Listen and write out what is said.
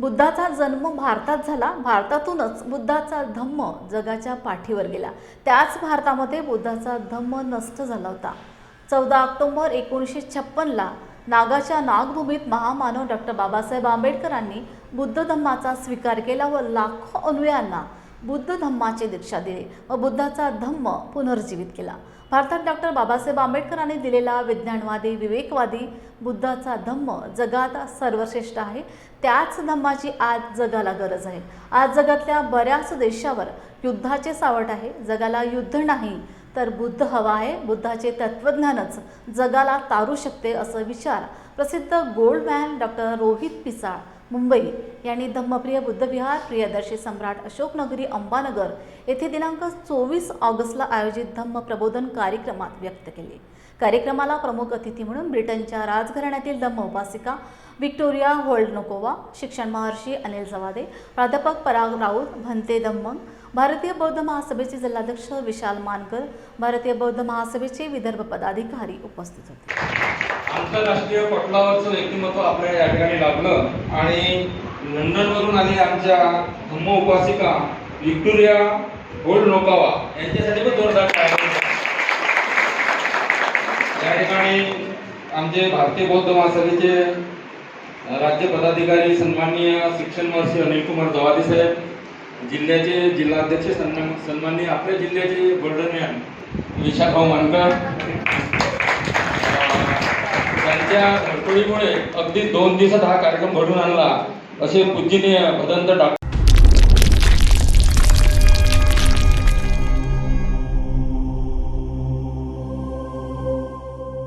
बुद्धाचा जन्म भारतात झाला. भारतातूनच बुद्धाचा धम्म जगाच्या पाठीवर गेला. त्याच भारतामध्ये बुद्धाचा धम्म नष्ट झाला होता. चौदा ऑक्टोबर एकोणीसशे छप्पनला नागाच्या नागभूमीत महामानव डॉक्टर बाबासाहेब आंबेडकरांनी बुद्ध धम्माचा स्वीकार केला व लाखो अनुयांना बुद्ध धम्माची दीक्षा दिली व बुद्धाचा धम्म पुनर्जीवित केला. भारतात डॉक्टर बाबासाहेब आंबेडकरांनी दिलेला विज्ञानवादी विवेकवादी बुद्धाचा धम्म जगात सर्वश्रेष्ठ आहे. त्याच धम्माची आज जगाला गरज आहे. आज जगातल्या बऱ्याच देशावर युद्धाचे सावट आहे. जगाला युद्ध नाही तर बुद्ध हवा आहे. बुद्धाचे तत्त्वज्ञानच जगाला तारू शकते असं विचार प्रसिद्ध गोल्डमॅन डॉक्टर रोहित पिसाळ मुंबई. यांनी धम्मप्रिय बुद्धविहार प्रियदर्शी सम्राट अशोकनगरी अंबानगर येथे दिनांक चोवीस ऑगस्टला आयोजित धम्म प्रबोधन कार्यक्रमात व्यक्त केले. कार्यक्रमाला प्रमुख अतिथी म्हणून ब्रिटनच्या राजघराण्यातील धम्म उपासिका व्हिक्टोरिया होल्डनोकोवा शिक्षण महर्षी अनिल जवादे प्राध्यापक पराग राऊत भंते दम्मंग भारतीय बौद्ध महासभेचे जिल्हाध्यक्ष विशाल मानकर भारतीय बौद्ध महासभेचे विदर्भ पदाधिकारी उपस्थित होते. आंतरराष्ट्रीय पटलावरचं व्यक्तिमत्व आपल्या या ठिकाणी लाभलं आणि लंडनवरून आली आमच्या धम्म उपासिका व्हिक्टोरिया गोल्ड नोकावा यांच्यासाठी पण जोरदार या ठिकाणी आमचे भारतीय बौद्ध महासभेचे राज्य पदाधिकारी सन्माननीय शिक्षण महर्षी अनिल कुमार जवादी साहेब जिल्ह्याचे जिल्हाध्यक्ष सन्मान सन्माननीय आपल्या जिल्ह्याचे गोल्डनमॅन विशाखाऊ मानकर. त्यांच्या धडपडीमुळे अगदी दोन दिवसात हा कार्यक्रम घडून आणला असे पूजनीय भदंत डॉक्टर